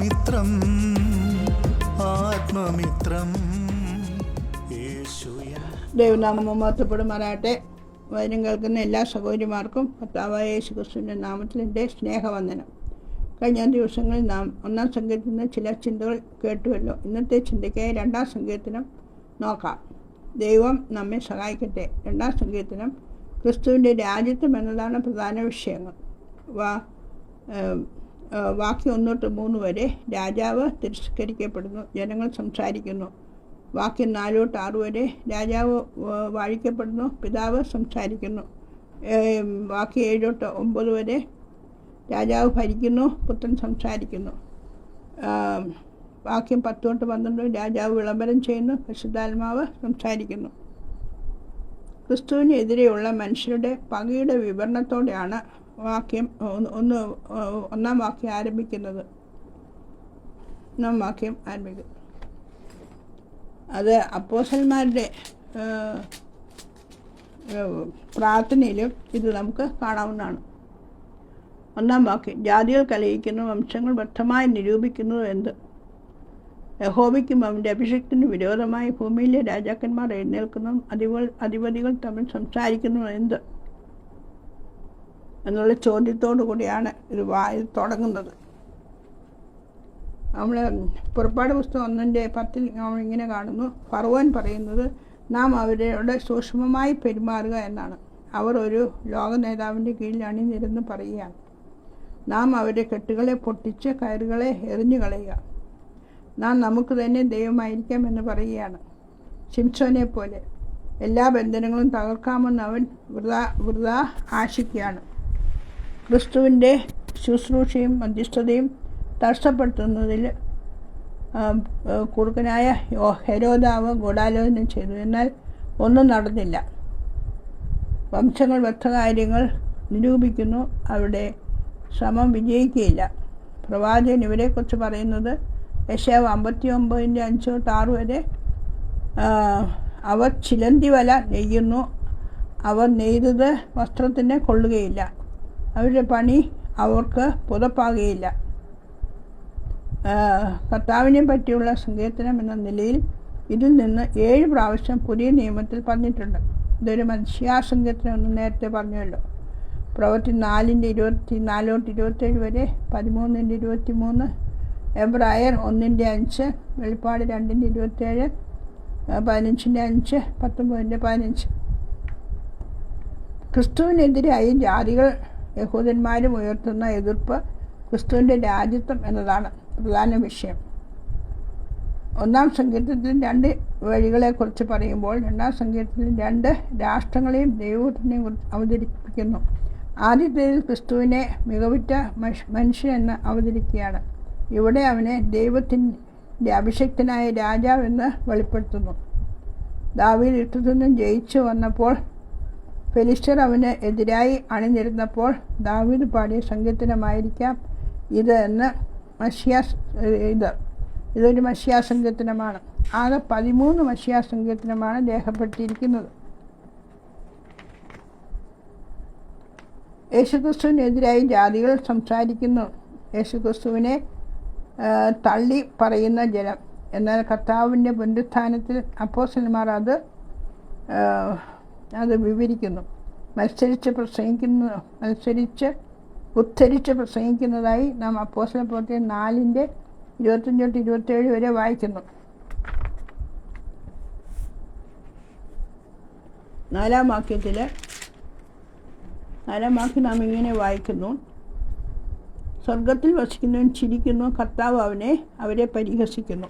ആത്മമിത്രം ആത്മമിത്രം. ദൈവനാമം മഹത്വപ്പെടുമാറാട്ടെ വചനം കേൾക്കുന്ന എല്ലാ സഹോദരിമാർക്കും ഭർത്താവായ യേശു ക്രിസ്തുവിന്റെ നാമത്തിൽ എന്റെ സ്നേഹവന്ദനം. കഴിഞ്ഞ ദിവസങ്ങളിൽ നാം ഒന്നാം സംഗീതത്തിൽ നിന്ന് ചില ചിന്തകൾ കേട്ടുവല്ലോ. ഇന്നത്തെ ചിന്തയ്ക്കായി രണ്ടാം സംഗീതത്തിനും നോക്കാം. ദൈവം നമ്മെ സഹായിക്കട്ടെ. രണ്ടാം സംഗീതത്തിനും ക്രിസ്തുവിന്റെ രാജ്യത്വം എന്നതാണ് പ്രധാന വിഷയങ്ങൾ. വാ വാക്യം ഒന്ന് തൊട്ട് മൂന്ന് വരെ രാജാവ് തിരസ്കരിക്കപ്പെടുന്നു. ജനങ്ങൾ സംസാരിക്കുന്നു. വാക്യം നാല് തൊട്ട് ആറ് വരെ രാജാവ് വാഴിക്കപ്പെടുന്നു. പിതാവ് സംസാരിക്കുന്നു. വാക്യം ഏഴ് തൊട്ട് ഒമ്പത് വരെ രാജാവ് ഭരിക്കുന്നു. പുത്രൻ സംസാരിക്കുന്നു. വാക്യം പത്ത് തൊട്ട് പന്ത്രണ്ട് രാജാവ് വിളംബരം ചെയ്യുന്നു. പരിശുദ്ധാത്മാവ് സംസാരിക്കുന്നു. ക്രിസ്തുവിനെതിരെയുള്ള മനുഷ്യരുടെ പകയുടെ വിവരണത്തോടെയാണ് വാക്യം ഒന്ന് ഒന്ന് വാക്യം ആരംഭിക്കുന്നത്. ഒന്നാം വാക്യം ആരംഭിക്കും അത് അപ്പോസന്മാരുടെ പ്രാർത്ഥനയിലും ഇത് നമുക്ക് കാണാവുന്നതാണ്. ഒന്നാം വാക്യം ജാതികൾ കലയിക്കുന്നു വംശങ്ങൾ വ്യക്തമായി നിരൂപിക്കുന്നു എന്ത് യഹോബിക്കും അവന്റെ അഭിഷേകത്തിന് വിരോധമായി ഭൂമിയിലെ രാജാക്കന്മാർ എഴുന്നേൽക്കുന്നു അധിപ അധിപതികൾ തമ്മിൽ സംസാരിക്കുന്നു എന്ത് എന്നുള്ള ചോദ്യത്തോടു കൂടിയാണ് ഇത് വായി തുടങ്ങുന്നത്. നമ്മൾ പുറപ്പാട് പുസ്തകം ഒന്നിന്റെ പത്തിൽ നമ്മൾ ഇങ്ങനെ കാണുന്നു. ഫറുവൻ പറയുന്നത് നാം അവരോട് സൂക്ഷ്മമായി പെരുമാറുക എന്നാണ്. അവർ ഒരു ലോക നേതാവിന്റെ കീഴിൽ അണിനിരുന്ന് പറയുകയാണ്. നാം അവരെ കെട്ടുകളെ പൊട്ടിച്ച് കയറുകളെ എറിഞ്ഞു കളയുക. നാം നമുക്ക് തന്നെ ദൈവമായിരിക്കാം എന്ന് പറയുകയാണ്. ശിംസോനെ പോലെ എല്ലാ ബന്ധനങ്ങളും തകർക്കാമെന്ന് അവൻ വൃതാ വൃതാ ആശിക്കുകയാണ്. ക്രിസ്തുവിന്റെ ശുശ്രൂഷയും മധ്യസ്ഥതയും തടസ്സപ്പെടുത്തുന്നതിൽ കുറുക്കനായ ഹെരോദാവ് ഗൂഢാലോചന ചെയ്തു. എന്നാൽ ഒന്നും നടന്നില്ല. വംശങ്ങൾ വ്യക്തകാര്യങ്ങൾ നിരൂപിക്കുന്നു. അവിടെ ശ്രമം വിജയിക്കുകയില്ല. പ്രവാചകൻ ഇവരെക്കുറിച്ച് പറയുന്നത് യശാവ് അമ്പത്തി ഒമ്പതിന്റെ അഞ്ച് തൊട്ട് ആറ് വരെ അവർ ചിലന്തി വല നെയ്യുന്നു. അവർ നെയ്തത് വസ്ത്രത്തിനെ കൊള്ളുകയില്ല. അവരുടെ പണി അവർക്ക് പുതപ്പാകുകയില്ല കർത്താവിനെ പറ്റിയുള്ള സങ്കീർത്തനം എന്ന നിലയിൽ ഇതിൽ നിന്ന് ഏഴ് പ്രാവശ്യം പുതിയ നിയമത്തിൽ പറഞ്ഞിട്ടുണ്ട്. ഇതൊരു മനുഷ്യാസങ്കീർത്തനം എന്ന് നേരത്തെ പറഞ്ഞല്ലോ. പ്രവൃത്തി നാലിന്റെ ഇരുപത്തി നാലോട്ട് ഇരുപത്തേഴ് വരെ പതിമൂന്നിന്റെ ഇരുപത്തി മൂന്ന് എബ്രായർ ഒന്നിന്റെ അഞ്ച് വെളിപ്പാട് രണ്ടിന്റെ ഇരുപത്തേഴ് പതിനഞ്ചിന്റെ അഞ്ച് പത്തൊമ്പതിന്റെ പതിനഞ്ച്. ക്രിസ്തുവിനെതിരായി ജാതികൾ യഹൂദന്മാരും ഉയർത്തുന്ന എതിർപ്പ് ക്രിസ്തുവിന്റെ രാജ്യത്വം എന്നതാണ് പ്രധാന വിഷയം. ഒന്നാം സങ്കീർത്തനത്തിൽ രണ്ട് വഴികളെക്കുറിച്ച് പറയുമ്പോൾ രണ്ടാം സങ്കീർത്തനത്തിൽ രണ്ട് രാഷ്ട്രങ്ങളെയും ദൈവത്തിനെയും കുറിച്ച് അവതരിപ്പിക്കുന്നു. ആദ്യത്തേതിൽ ക്രിസ്തുവിനെ മികവുറ്റ മനുഷ്യൻ എന്ന് അവതരിക്കുകയാണ്. ഇവിടെ അവനെ ദൈവത്തിന്റെ അഭിഷക്തനായ രാജാവെന്ന് വെളിപ്പെടുത്തുന്നു. ദാവീദ് യുദ്ധത്തിൽ നിന്നും ജയിച്ചു വന്നപ്പോൾ ഫെലിസ്റ്റർ അവന് എതിരായി അണിനിരുന്നപ്പോൾ ദാവീദ് പാടിയ സംഗീതനമായിരിക്കാം ഇത് എന്ന് മഷിയാസ് ഇത്. ഇതൊരു മഷിയാ സങ്കീർത്തനമാണ് ആകെ പതിമൂന്ന് മഷിയാ സങ്കീർത്തനമാണ് രേഖപ്പെടുത്തിയിരിക്കുന്നത്. യേശുക്രിസ്തുവിനെതിരായി ജാതികൾ സംസാരിക്കുന്നു. യേശുക്രിസ്തുവിനെ തള്ളി പറയുന്ന ജനം. എന്നാൽ കർത്താവിന്റെ പുനരുത്ഥാനത്തിൽ അപ്പോസന്മാർ അത് അത് വിവരിക്കുന്നു. മത്സരിച്ച് പ്രസംഗിക്കുന്ന മത്സരിച്ച് ഉദ്ധരിച്ച് പ്രസംഗിക്കുന്നതായി നാം അപ്പോസല പ്രവർത്തി നാലിന്റെ ഇരുപത്തഞ്ച് തൊട്ട് ഇരുപത്തേഴ് വരെ വായിക്കുന്നു. നാലാം വാക്യത്തിൽ നാലാം വാക്യം നാം ഇങ്ങനെ വായിക്കുന്നു. സ്വർഗത്തിൽ വസിക്കുന്നവൻ ചിരിക്കുന്നു കർത്താവ് അവനെ അവരെ പരിഹസിക്കുന്നു.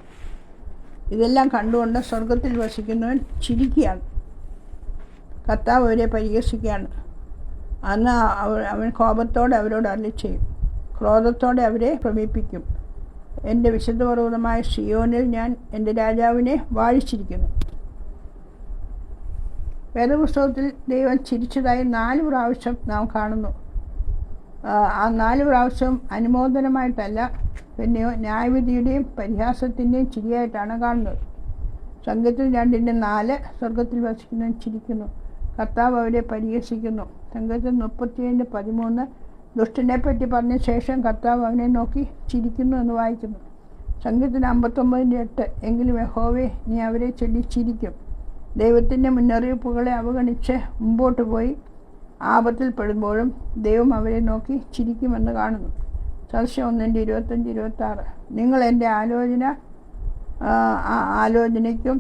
ഇതെല്ലാം കണ്ടുകൊണ്ട് സ്വർഗത്തിൽ വസിക്കുന്നവൻ ചിരിക്കുകയാണ്. കർത്താവ് അവരെ പരിഹസിക്കുകയാണ്. അന്ന് അവർ അവൻ കോപത്തോടെ അവരോട് അരളി ചെയ്യും ക്രോധത്തോടെ അവരെ പ്രമേപ്പിക്കും എന്റെ വിശുദ്ധ പർവതമായ ഷിയോനിൽ ഞാൻ എന്റെ രാജാവിനെ വാഴിച്ചിരിക്കുന്നു. വേദപുസ്തകത്തിൽ ദൈവം ചിരിച്ചതായി നാല് പ്രാവശ്യം നാം കാണുന്നു. ആ, ആ നാല് പ്രാവശ്യം അനുമോദനമായിട്ടല്ല പിന്നെയോ ന്യായവിധിയുടെയും പരിഹാസത്തിന്റെയും ചിരിയായിട്ടാണ് കാണുന്നത്. സംഘത്തിൽ രണ്ടിന്റെ നാല് സ്വർഗത്തിൽ വസിക്കുന്നവൻ ചിരിക്കുന്നു. കർത്താവ് അവരെ പരിഹസിക്കുന്നു സംഘത്തിൽ മുപ്പത്തിയേഴ് പതിമൂന്ന്. ദുഷ്ടനെ പറ്റി പറഞ്ഞ ശേഷം കർത്താവ് അവനെ നോക്കി ചിരിക്കുന്നു എന്ന് വായിക്കുന്നു. സംഘത്തിന് അമ്പത്തൊമ്പതിന്റെ എട്ട്. എങ്കിലും യഹോവേ നീ അവരെ ചൊല്ലി ചിരിക്കും. ദൈവത്തിന്റെ മുന്നറിയിപ്പുകളെ അവഗണിച്ച് മുമ്പോട്ട് പോയി ആപത്തിൽപ്പെടുമ്പോഴും ദൈവം അവരെ നോക്കി ചിരിക്കുമെന്ന് കാണുന്നു. സദൃശ്യം ഒന്നിന്റെ ഇരുപത്തഞ്ച് ഇരുപത്താറ് നിങ്ങൾ എന്റെ ആലോചന ആലോചനയ്ക്കും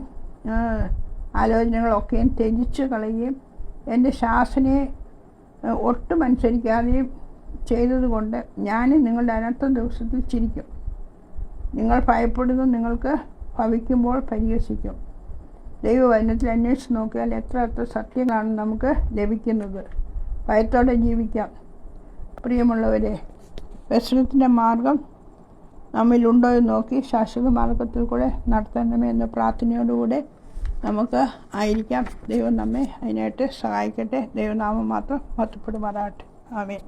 ആലോചനകളൊക്കെയും ത്യജിച്ച് കളയുകയും എന്റെ ശാസനയെ ഒട്ടും അനുസരിക്കാതെയും ചെയ്തതുകൊണ്ട് ഞാൻ നിങ്ങളുടെ അനർത്ഥ ദിവസത്തിൽ ചിരിക്കും. നിങ്ങൾ ഭയപ്പെടുന്നു നിങ്ങൾക്ക് ഭവിക്കുമ്പോൾ പരിഹസിക്കും. ദൈവവചനത്തിൽ അന്വേഷിച്ച് നോക്കിയാൽ എത്ര എത്ര സത്യങ്ങളാണ് നമുക്ക് ലഭിക്കുന്നത്. ഭയത്തോടെ ജീവിക്കാം. പ്രിയമുള്ളവരെ വ്യസനത്തിന്റെ മാർഗം നമ്മിലുണ്ടോ എന്ന് നോക്കി ശാശ്വത മാർഗത്തിൽ കൂടെ നടത്തണമേ എന്ന പ്രാർത്ഥനയോടുകൂടെ നമുക്ക് ആയിരിക്കാം. ദൈവം നമ്മെ അതിനായിട്ട് സഹായിക്കട്ടെ. ദൈവനാമം മാത്രം മഹത്വപ്പെടുമാറാട്ടെ ആമേൻ.